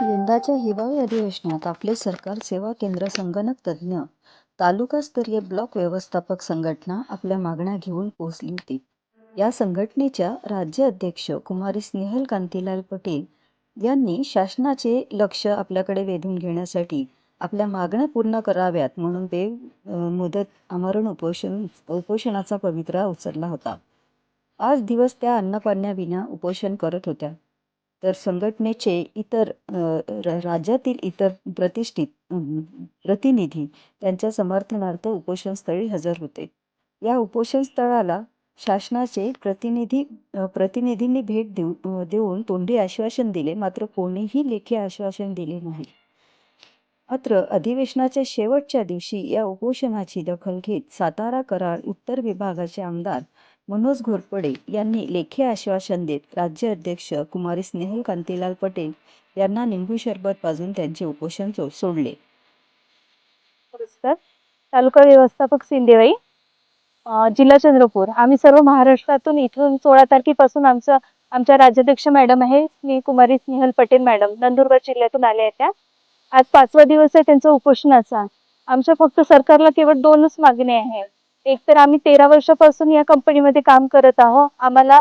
यंदाच्या हिवाळी अधिवेशनात आपले सरकार सेवा केंद्र संगणक तज्ज्ञ तालुकास्तरीय ब्लॉक व्यवस्थापक संघटना आपल्या मागण्या घेऊन पोहोचली होती. या संघटनेच्या राज्य अध्यक्ष कुमारी स्नेहल कांतीलाल पटेल यांनी शासनाचे लक्ष आपल्याकडे वेधून घेण्यासाठी आपल्या मागण्या पूर्ण कराव्यात म्हणून बेमुदत आमरण उपोषण उपोषणाचा पवित्रा उचलला होता. आज दिवस त्या अन्नपाण्याविना उपोषण करत होत्या. तर संघटनेचे इतर राज्यातील इतर प्रतिष्ठित प्रतिनिधी त्यांच्या समर्थनार्थ उपोषणस्थळी हजर होते. या उपोषणस्थळाला शासनाचे प्रतिनिधी प्रतिनिधींनी भेट देऊ देऊन तोंडी आश्वासन दिले मात्र कोणीही लेखी आश्वासन दिले नाही. मात्र अधिवेशनाच्या शेवटच्या दिवशी या उपोषणाची दखल घेत सातारा कराड उत्तर विभागाचे आमदार मनोज घोरपडे यांनी लेखी आश्वासन देत राज्य अध्यक्ष कुमारी स्नेहल कांतीलाल पटेल यांना निंबू सरबत पाजून त्यांचे उपोषण सोडले. नमस्कार. तालुका व्यवस्थापक सिंदेवाई जिल्हा चंद्रपूर. आम्ही सर्व महाराष्ट्रातून इथून सोळा तारखेपासून आमचं आमच्या राज्याध्यक्ष मॅडम आहे स्ने कुमारी स्नेहल पटेल मॅडम. नंदुरबार जिल्ह्यातून आल्या आहेत त्या. आज पाचवा दिवस आहे त्यांचा उपोषणाचा. आमच्या फक्त सरकारला केवळ दोनच मागण्या आहेत. एक तर आम्ही तेरा वर्षापासून या कंपनीमध्ये काम करत आहोत. आम्हाला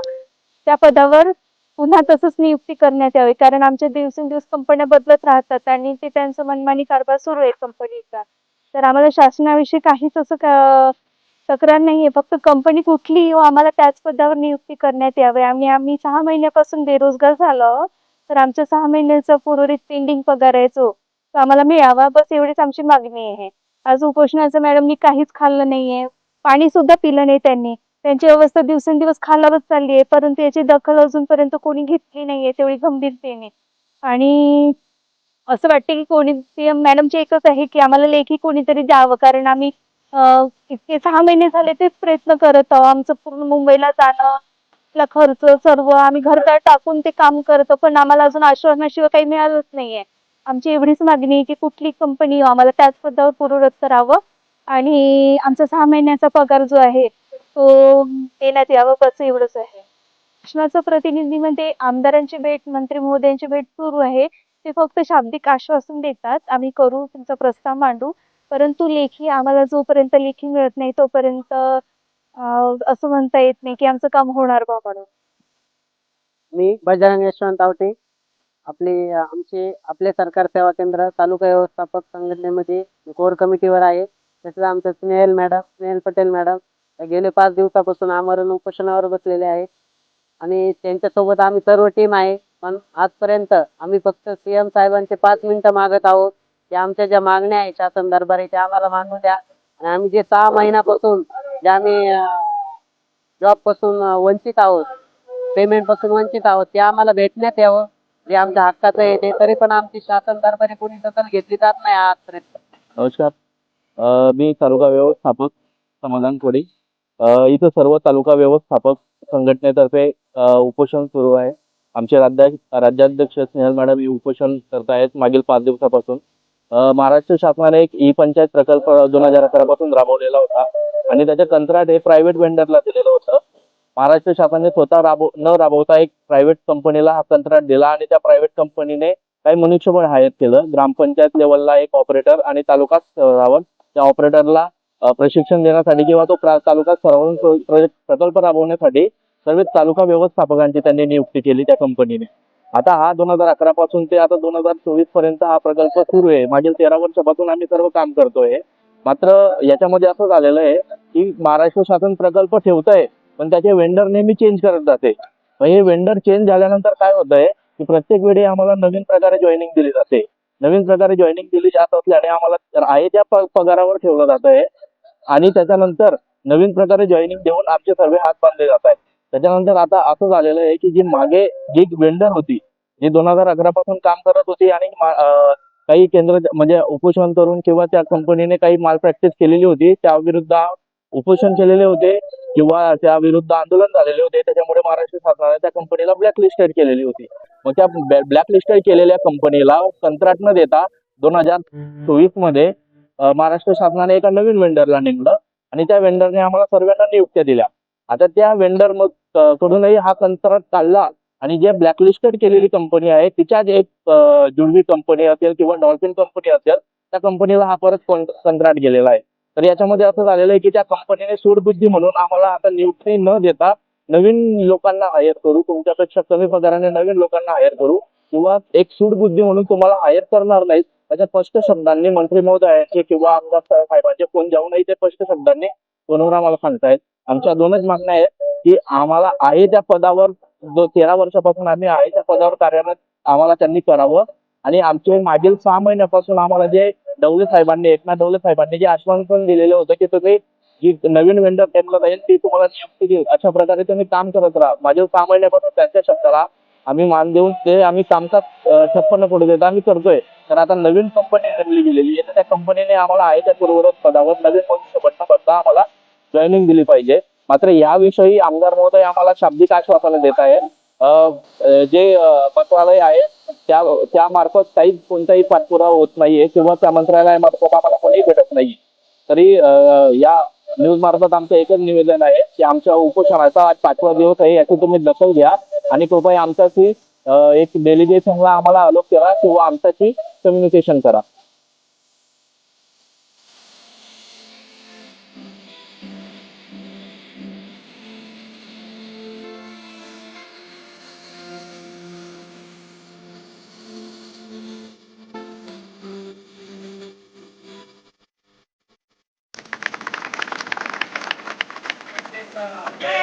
त्या पदावर पुन्हा तसंच नियुक्ती करण्यात यावी. कारण आमच्या दिवसेंदिवस कंपन्या बदलत राहतात आणि ते त्यांचं मनमानी कारभार सुरू आहे कंपनीचा तर आम्हाला शासनाविषयी काहीच असं तक्रार तक्रार नाहीये. फक्त कंपनी कुठली हो आम्हाला त्याच पदावर नियुक्ती करण्यात यावी. आम्ही आम्ही सहा महिन्यापासून बेरोजगार झालो आहोत. तर आमच्या सहा महिन्याचा पूर्वित पेंडिंग पगार आहे जो. तो आम्हाला मिळावा. बस एवढीच आमची मागणी आहे. आज उपोषणाचं मॅडमनी काहीच खाल्लं नाहीये. पाणी सुद्धा पिलं नाही त्यांनी. त्यांची अवस्था दिवसेंदिवस खालावत चालली आहे. परंतु याची दखल अजूनपर्यंत कोणी घेतली नाहीये तेवढी गंभीरतेने. आणि असं वाटते की कोणी ते मॅडमचे एकच आहे की आम्हाला लेखी कोणीतरी द्यावं. कारण आम्ही इतके सहा महिने झाले तेच प्रयत्न करत आहोत. आमचं पूर्ण मुंबईला जाणं आपला खर्च सर्व आम्ही घरदार टाकून ते काम करतो पण आम्हाला अजून आश्वासनाशिवाय काही मिळालंच नाहीये. आमची एवढीच मागणी आहे की कुठली कंपनी आम्हाला त्याच पदावर पूर्वरत करावं आणि आमचा सहा महिन्याचा पगार जो आहे तो देण्यात यावं बस एवढंच आहे. शासनाचं प्रतिनिधीमध्ये म्हणजे आमदारांची भेट मंत्री महोदयांची भेट सुरू आहे. ते फक्त शाब्दिक आश्वासन देतात. आम्ही करू तुमचा प्रस्ताव मांडू. परंतु लेखी आम्हाला जोपर्यंत लेखी मिळत नाही तोपर्यंत असं म्हणता येत नाही की आमचं काम होणार बा म्हणून. मी बजरंग यशवंत आवटे आपले आमचे आपले सरकार सेवा केंद्र तालुका व्यवस्थापक संघटनेमध्ये कोर कमिटीवर आहे. तसेच आमचं स्नेहल मॅडम स्नेहल पटेल मॅडम गेले पाच दिवसापासून आमरण उपोषणावर बसलेले आहे. आणि त्यांच्यासोबत आम्ही सर्व टीम आहे. पण आजपर्यंत आम्ही फक्त सीएम साहेबांचे पाच मिनिटं मागत आहोत. की आमच्या ज्या मागण्या आहेत शासन दरबारी त्या आम्हाला मागू द्या. आणि आम्ही जे सहा महिन्यापासून जे आम्ही जॉबपासून वंचित आहोत पेमेंटपासून वंचित आहोत ते आम्हाला भेटण्यात यावं. जे आमच्या हक्काचं आहे ते तरी पण आमची शासन दरबारी कोणी दखल घेतली जात नाही आजपर्यंत. नमस्कार. मी तालुका व्यवस्थापक समाधान कोळी. इथं सर्व तालुका व्यवस्थापक संघटनेतर्फे उपोषण सुरू आहे. आमचे राज्या राज्याध्यक्ष स्नेहल मॅडम हे उपोषण करत आहेत मागील पाच दिवसापासून. महाराष्ट्र शासनाने एक ई पंचायत प्रकल्प दोन हजार अकरापासून राबवलेला होता. आणि त्याचे कंत्राट हे प्रायव्हेट वेंडरला दिलेलं होतं. महाराष्ट्र शासनाने स्वतः राबव न राबवता एक प्रायव्हेट कंपनीला हा कंत्राट दिला आणि त्या प्रायव्हेट कंपनीने काही मनुष्यबळ हायर केलं. ग्रामपंचायत लेवलला एक ऑपरेटर आणि तालुका स्तरावर त्या ऑपरेटरला प्रशिक्षण देण्यासाठी किंवा तो तालुका प्रकल्प राबवण्यासाठी सर्व तालुका व्यवस्थापकांची त्यांनी नियुक्ती केली त्या कंपनीने आता हा दोन हजार अकरा पासून ते आता दोन हजार चोवीसपर्यंत हा प्रकल्प सुरू आहे. मागील तेरा वर्षापासून आम्ही सर्व काम करतोय. मात्र याच्यामध्ये असं झालेलं आहे की महाराष्ट्र शासन प्रकल्प ठेवतंय पण त्याचे वेंडर नेहमी चेंज करत जाते. हे वेंडर चेंज झाल्यानंतर काय होतंय की प्रत्येक वेळी आम्हाला नवीन प्रकारे जॉईनिंग दिली जाते. नवीन प्रकारे जॉईनिंग दिली जात असल्याने आम्हाला आहे त्या पगारावर ठेवलं जात आहे आणि त्याच्यानंतर नवीन प्रकारे जॉईनिंग देऊन आमचे सर्व हात बांधले जात आहेत त्याच्यानंतर आता असं झालेलं आहे की जी मागे जी वेंडर होती जी दोन हजार अकरा पासून काम करत होती आणि काही केंद्र म्हणजे उपोषण करून किंवा त्या कंपनीने काही माल प्रॅक्टिस केलेली होती त्या विरुद्ध उपोषण केलेले होते किंवा त्या विरुद्ध आंदोलन झालेले होते. त्याच्यामुळे महाराष्ट्र शासनाने त्या कंपनीला ब्लॅकलिस्टेड केलेली होती. मग त्या ब्लॅकलिस्टेड केलेल्या कंपनीला कंत्राट न देता दोन हजार चोवीसमध्ये महाराष्ट्र शासनाने एका नवीन वेंडरला नेमलं आणि त्या वेंडरने आम्हाला सर्वांना नियुक्त्या दिल्या. आता त्या वेंडर मग कडूनही हा कंत्राट काढला आणि जे ब्लॅकलिस्टेड केलेली कंपनी आहे तिच्याच एक जुळवी कंपनी असेल किंवा डॉल्फिन कंपनी असेल त्या कंपनीला हा परत कंत्राट गेलेला आहे. तर याच्यामध्ये असं झालेलं आहे की त्या कंपनीने सूडबुद्धी म्हणून आम्हाला आता नियुक्ती न देता नवीन लोकांना हायर करू तुमच्यापेक्षा कमी पगाराने नवीन लोकांना हायर करू किंवा एक सूडबुद्धी म्हणून तुम्हाला हायर करणार नाहीत त्याच्या स्पष्ट शब्दांनी मंत्री महोदयांचे किंवा आमदार साहेबांचे फोन जाऊनही ते स्पष्ट शब्दांनी फोनवर आम्हाला सांगतायत. आमच्या दोनच मागण्या आहेत की आम्हाला आहे त्या पदावर जो तेरा वर्षापासून आम्ही आहे त्या पदावर कार्यरत आम्हाला त्यांनी करावं. आणि आमचे मागील सहा महिन्यापासून आम्हाला जे डवले साहेबांनी एकनाथ डवले साहेबांनी जे आश्वासन दिलेलं होतं की तुम्ही जी नवीन वेंडर त्यांना जाईल ती तुम्हाला नियुक्ती देईल. अशा प्रकारे तुम्ही काम करत राहा. माझ्या सहा महिन्यापासून त्यांच्या शब्दाला आम्ही मान देऊन ते आम्ही कामकाज छप्पन्न पडू देत आम्ही करतोय. तर आता नवीन कंपनी नेमली गेलेली आहे. तर त्या कंपनीने आम्हाला आहे त्या पूर्वरत पदावर नवीन मनुष्यबळ करता आम्हाला ट्रेनिंग दिली पाहिजे. मात्र याविषयी आमदार महोदय आम्हाला शाब्दिक आश्वासनं देत आहे अं, जे मंत्रालय आहे त्या त्यामार्फत काही कोणताही पाठपुरावा होत नाहीये किंवा त्या मंत्रालयामार्फत आम्हाला कोणीही भेटत नाही तरी या न्यूज मार्फत आमचं एकच निवेदन आहे की आमच्या उपोषणाचा आज पाचवा दिवस आहे याची तुम्ही दखल घ्या. आणि कृपया आमच्याशी एक डेलिगेशनला आम्हाला अलोक करा किंवा आमच्याशी कम्युनिकेशन करा. Wow.